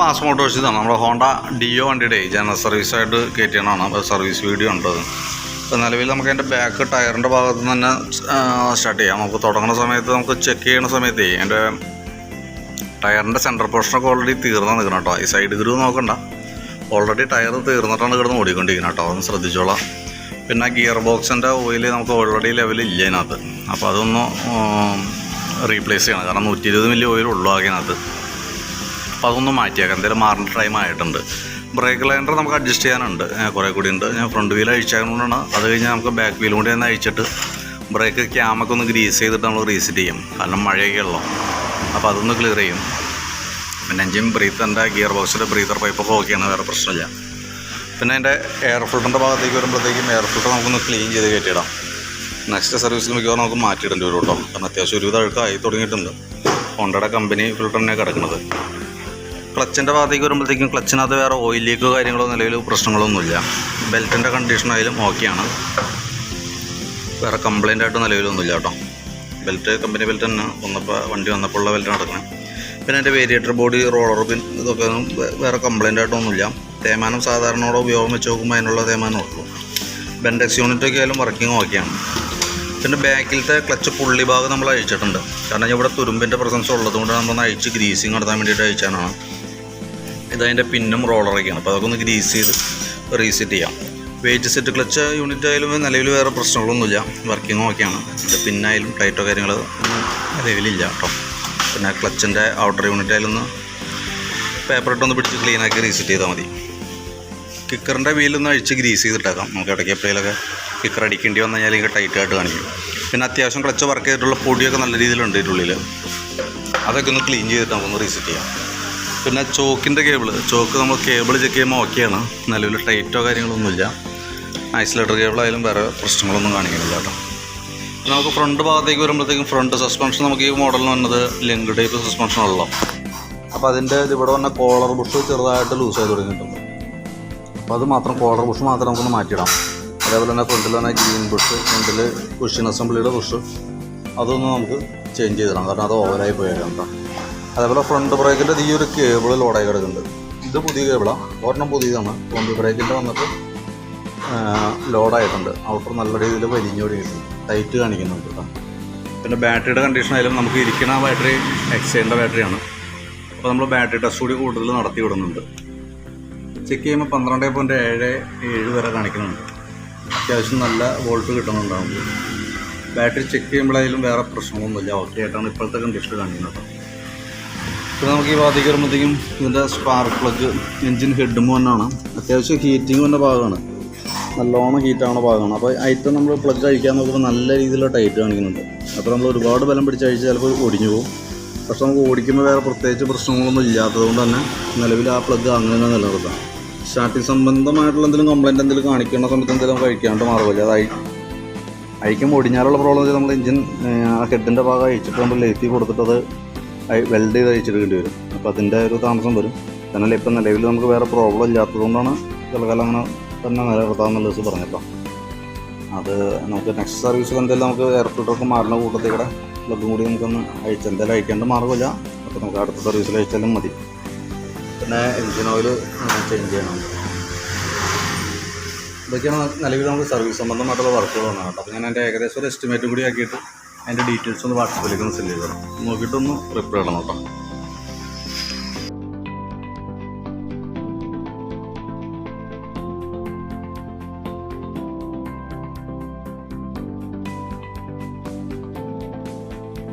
Mass Motors ഇതാണ് നമ്മുടെ Honda Dio വണ്ടിയുടെ ജനറൽ സർവീസായിട്ട് കയറ്റിയാണ് സർവീസ് വീഡിയോ ഉണ്ട് ഇപ്പോൾ നിലവിൽ നമുക്ക് അതിന്റെ ബാക്ക് ടയറിന്റെ ഭാഗത്ത് നിന്ന് തന്നെ സ്റ്റാർട്ട് ചെയ്യാം. നമുക്ക് തുടങ്ങുന്ന സമയത്ത് നമുക്ക് ചെക്ക് ചെയ്യുന്ന സമയത്ത് അതിന്റെ ടയറിന്റെ സെന്റർ പോർഷനൊക്കെ ഓൾറെഡി തീർന്നാണ് നിൽക്കണം കേട്ടോ. ഈ സൈഡ് ഗ്രൂ നോക്കണ്ട. ഓൾറെഡി ടയർ തീർന്നിട്ടാണ് കിടന്ന് ഓടിക്കൊണ്ടിരിക്കുന്നത് കേട്ടോ. അതൊന്ന് ശ്രദ്ധിച്ചോളാം. പിന്നെ ഗിയർ ബോക്സിന്റെ ഓയിൽ നമുക്ക് ഓൾറെഡി ലെവൽ ഇല്ല അതിനകത്ത് അപ്പോൾ അതൊന്ന് റീപ്ലേസ് ചെയ്യണം. കാരണം നൂറ്റി ഇരുപത് മില്ലി ഓയിൽ ഉള്ളു അതിനകത്ത്. അപ്പോൾ അതൊന്ന് മാറ്റിയേക്കാം. എന്തായാലും മാറേണ്ട ടൈം ആയിട്ടുണ്ട്. ബ്രേക്ക് ലൈൻഡർ നമുക്ക് അഡ്ജസ്റ്റ് ചെയ്യാനുണ്ട്. കുറേ കൂടി ഉണ്ട്. ഞാൻ ഫ്രണ്ട് വീൽ അഴിച്ചതുകൊണ്ടാണ് അത് കഴിഞ്ഞ് നമുക്ക് ബാക്ക് വീലും കൂടി ഒന്ന് അഴിച്ചിട്ട് ബ്രേക്ക് ക്യാമൊക്കെ ഒന്ന് ഗ്രീസ് ചെയ്തിട്ട് നമ്മൾ റീസെറ്റ് ചെയ്യും. കാരണം മഴയൊക്കെ ഉള്ളൂ. അപ്പോൾ അതൊന്ന് ക്ലിയർ ചെയ്യും. പിന്നെ എഞ്ചിൻ ബ്രീത്തറിന്റെ ഗിയർ ബോക്സിന്റെ ബ്രീത്തർ പൈപ്പൊക്കെ ഓക്കെയാണ് വേറെ പ്രശ്നമില്ല. പിന്നെ അതിന്റെ എയർ ഫിൽറ്ററിന്റെ ഭാഗത്തേക്ക് വരുമ്പോഴത്തേക്കും എയർ ഫിൽട്ടർ നമുക്കൊന്ന് ക്ലീൻ ചെയ്ത് കയറ്റിയിടാം. നെക്സ്റ്റ് സർവീസിൽ മിക്കവാറും നമുക്ക് മാറ്റിയിടേണ്ടി വരും കേട്ടോ. കാരണം അത്യാവശ്യം ഒരുവിധം അഴുക്കായി തുടങ്ങിയിട്ടുണ്ട്. ഹോണ്ടയുടെ കമ്പനി ഫിൽട്ടറിനെ കിടക്കുന്നത്. ക്ലച്ചിന്റെ ഭാഗത്തേക്ക് വരുമ്പോഴത്തേക്കും ക്ലച്ചിനകത്ത് വേറെ ഓയിൽ ലീക്കോ കാര്യങ്ങളോ നിലവിൽ പ്രശ്നങ്ങളൊന്നുമില്ല. ബെൽറ്റിന്റെ കണ്ടീഷനായാലും ഓക്കെയാണ് വേറെ കംപ്ലൈന്റ് ആയിട്ട് നിലവിലൊന്നുമില്ല കേട്ടോ. ബെൽറ്റ് കമ്പനി ബെൽറ്റ് തന്നെ. വന്നപ്പോൾ വണ്ടി വന്നപ്പോൾ ഉള്ള ബെൽറ്റ് നടക്കണം. പിന്നെ അതിന്റെ വേരിയേറ്റർ ബോഡി റോളർ പിൻ ഇതൊക്കെ വേറെ കംപ്ലൈന്റ് ആയിട്ടൊന്നുമില്ല. തേമാനം സാധാരണയോടെ ഉപയോഗം വെച്ച് നോക്കുമ്പോൾ അതിനുള്ള തേമാനം ഉള്ളൂ. ബെൻഡെക്സ് യൂണിറ്റൊക്കെ ആയാലും വർക്കിംഗ് ഓക്കെയാണ് പിന്നെ ബാക്കിലത്തെ ക്ലച്ച് പുള്ളി ഭാഗം നമ്മൾ അഴിച്ചിട്ടുണ്ട്. കാരണം ഇവിടെ തുരുമ്പിന്റെ പ്രസൻസ് ഉള്ളതുകൊണ്ട് നമ്മൾ അഴിച്ച് ഗ്രീസിങ് നടത്താൻ വേണ്ടിയിട്ട് അഴിച്ചാണ് ഇതതിന്റെ പിന്നും റോളറൊക്കെയാണ്. അപ്പോൾ അതൊക്കെ ഒന്ന് ഗ്രീസ് ചെയ്ത് റീസെറ്റ് ചെയ്യാം. വെയിറ്റ് സെറ്റ് ക്ലച്ച് യൂണിറ്റ് ആയാലും നിലവിൽ വേറെ പ്രശ്നങ്ങളൊന്നുമില്ല. വർക്കിംഗ് ഒക്കെയാണ്. ഇത് പിന്നായാലും ടൈറ്റോ കാര്യങ്ങൾ നിലവിലില്ല കേട്ടോ. പിന്നെ ക്ലച്ചിന്റെ ഔട്ടർ യൂണിറ്റ് ആയാലും ഒന്ന് പേപ്പർ ഇട്ടൊന്ന് പിടിച്ച് ക്ലീനാക്കി റീസെറ്റ് ചെയ്താൽ മതി. കിക്കറിന്റെ വീലൊന്ന് അഴിച്ച് ഗ്രീസ് ചെയ്തിട്ടേക്കാം. നമുക്ക് ഇടയ്ക്ക് എപ്പോഴേലൊക്കെ കിക്കർ അടിക്കേണ്ടി വന്നു കഴിഞ്ഞാൽ ഇങ്ങനെ ടൈറ്റായിട്ട് കാണിക്കും. പിന്നെ അത്യാവശ്യം ക്ലച്ച് വർക്ക് ചെയ്തിട്ടുള്ള പൊടിയൊക്കെ നല്ല രീതിയിലുണ്ട് ഇതിന്റെ ഉള്ളിൽ അതൊക്കെ ഒന്ന് ക്ലീൻ ചെയ്തിട്ട് നമുക്കൊന്ന് റീസെറ്റ് ചെയ്യാം. പിന്നെ ചോക്കിന്റെ കേബിൾ ചോക്ക് നമ്മൾ കേബിൾ ചെക്ക് ചെയ്യുമ്പോൾ ഓക്കെയാണ് നിലവിൽ ടൈറ്റോ കാര്യങ്ങളൊന്നുമില്ല. ഐസൊലേറ്റർ കേബിളായാലും വേറെ പ്രശ്നങ്ങളൊന്നും കാണിക്കുന്നില്ല കേട്ടോ. നമുക്ക് ഫ്രണ്ട് ഭാഗത്തേക്ക് വരുമ്പോഴത്തേക്കും ഫ്രണ്ട് സസ്പെൻഷൻ നമുക്ക് ഈ മോഡലിന് വന്നത് ലെങ്ക് ടൈപ്പ് സസ്പെൻഷൻ ഉള്ളു അപ്പോൾ അതിന്റെ ഇവിടെ വന്ന കോളർ ബുഷ് ചെറുതായിട്ട് ലൂസ് ആയി തുടങ്ങിയിട്ടുണ്ട്. അപ്പോൾ അത് മാത്രം കോളർ ബുഷ് മാത്രം നമുക്കൊന്ന് മാറ്റിയിടാം. അതേപോലെ തന്നെ ഫ്രണ്ടിൽ തന്നെ ഗ്രീൻ ബുഷ് ഫ്രണ്ടിൽ കുഷ്യൻ അസംബ്ലിയുടെ ബുഷ് അതൊന്ന് നമുക്ക് ചേഞ്ച് ചെയ്തിടാം. കാരണം അത് ഓവറായി പോയേക്കാം കേട്ടോ. അതേപോലെ ഫ്രണ്ട് ബ്രേക്കിന്റെ ഈ ഒരു കേബിൾ ലോഡായി കിടക്കുന്നുണ്ട്. ഇത് പുതിയ കേബിളാണ് ഒരെണ്ണം പുതിയതാണ്. ഫ്രണ്ട് ബ്രേക്കിന്റെ വന്നിട്ട് ലോഡായിട്ടുണ്ട്. ഔട്ടർ നല്ല രീതിയിൽ വലിഞ്ഞോടിയിട്ടുണ്ട് ടൈറ്റ് കാണിക്കുന്നുണ്ട് കേട്ടോ. പിന്നെ ബാറ്ററിയുടെ കണ്ടീഷൻ ആയാലും നമുക്ക് ഇരിക്കുന്ന ബാറ്ററി എക്സൈന്റെ ബാറ്ററിയാണ് അപ്പോൾ നമ്മൾ ബാറ്ററി ടെസ്റ്റ് കൂടി കൂടുതൽ നടത്തി വിടുന്നുണ്ട്. ചെക്ക് ചെയ്യുമ്പോൾ പന്ത്രണ്ട് പോയിന്റ് ഏഴ് ഏഴ് വരെ കാണിക്കുന്നുണ്ട്. അത്യാവശ്യം നല്ല വോൾട്ട് കിട്ടുന്നുണ്ടാവും. ബാറ്ററി ചെക്ക് ചെയ്യുമ്പോഴായാലും വേറെ പ്രശ്നമൊന്നുമില്ല ഓക്കെ ആയിട്ടാണ് ഇപ്പോഴത്തെ കണ്ടീഷൻ കാണിക്കുന്നത് പിന്നെ നമുക്ക് ഈ ഭാഗത്തേക്ക് വരുമ്പോഴത്തേക്കും ഇതിന്റെ സ്പാർക്ക് പ്ലഗ് എൻജിൻ ഹെഡും തന്നെയാണ് അത്യാവശ്യം ഹീറ്റിംഗ് വന്ന ഭാഗമാണ്. നല്ലോണം ഹീറ്റാവുന്ന ഭാഗമാണ്. അപ്പോൾ ഐറ്റം നമ്മൾ പ്ലഗ് അഴിക്കാൻ നോക്കുമ്പോൾ നല്ല രീതിയിലുള്ള ടൈറ്റ് കാണിക്കുന്നുണ്ട്. അപ്പോൾ നമ്മൾ ഒരുപാട് ബലം പിടിച്ച് അഴിച്ച് ചിലപ്പോൾ ഒടിഞ്ഞു പോകും. പക്ഷെ നമുക്ക് ഓടിക്കുമ്പോൾ വേറെ പ്രത്യേകിച്ച് പ്രശ്നങ്ങളൊന്നും ഇല്ലാത്തതുകൊണ്ട് തന്നെ നിലവിൽ ആ പ്ലഗ് അങ്ങനെ തന്നെ നിലനിർത്താം. സ്റ്റാർട്ടിങ് സംബന്ധമായിട്ടുള്ള എന്തെങ്കിലും കംപ്ലയിന്റ് എന്തെങ്കിലും കാണിക്കുന്ന സമയത്ത് എന്തെങ്കിലും നമുക്ക് അഴിക്കാണ്ട് മാറുമല്ലോ അത് അഴിക്കുമ്പോൾ ഒടിഞ്ഞാലുള്ള പ്രോബ്ലം വെച്ചാൽ നമ്മൾ എഞ്ചിൻ ആ ഹെഡിന്റെ ഭാഗം അഴിച്ചിട്ട് നമ്മൾ ലേത്തി കൊടുത്തിട്ട് അത് വെൽഡ് ചെയ്ത് അഴിച്ചെടുക്കേണ്ടി വരും. അപ്പോൾ അതിന്റെ ഒരു താമസം വരും. എന്നാൽ ഇപ്പം നിലവിൽ നമുക്ക് വേറെ പ്രോബ്ലം ഇല്ലാത്തതുകൊണ്ടാണ് തൽക്കാലം അങ്ങനെ തന്നെ നിലനിർത്താമെന്നുള്ള ദിവസം പറഞ്ഞപ്പോൾ അത് നമുക്ക് നെക്സ്റ്റ് സർവീസ് എന്തായാലും നമുക്ക് എയർ ഫിൽറ്ററൊക്കെ മാറുന്ന കൂട്ടത്തിൽ പ്ലഗും കൂടി നമുക്കൊന്ന് അഴിച്ച് എന്തായാലും അയക്കേണ്ട മാർഗമില്ല. അപ്പോൾ നമുക്ക് അടുത്ത സർവീസിൽ അയച്ചാലും മതി. പിന്നെ എഞ്ചിൻ ഓയിൽ ചേഞ്ച് ചെയ്യണം. ഇതൊക്കെയാണ് നിലവിൽ നമുക്ക് സർവീസ് സംബന്ധമായിട്ടുള്ള വർക്കുകൾ വന്നത് അപ്പോൾ ഞാൻ എന്റെ ഏകദേശം ഒരു എസ്റ്റിമേറ്റും കൂടി ആക്കിയിട്ട് അതിന്റെ ഡീറ്റെയിൽസ് ഒന്ന് വാട്സപ്പിലേക്ക് ഒന്ന് സെൻഡ് ചെയ്തോളാം നോക്കിയിട്ടൊന്ന് റിപ്ലൈ ഇടണം കേട്ടോ.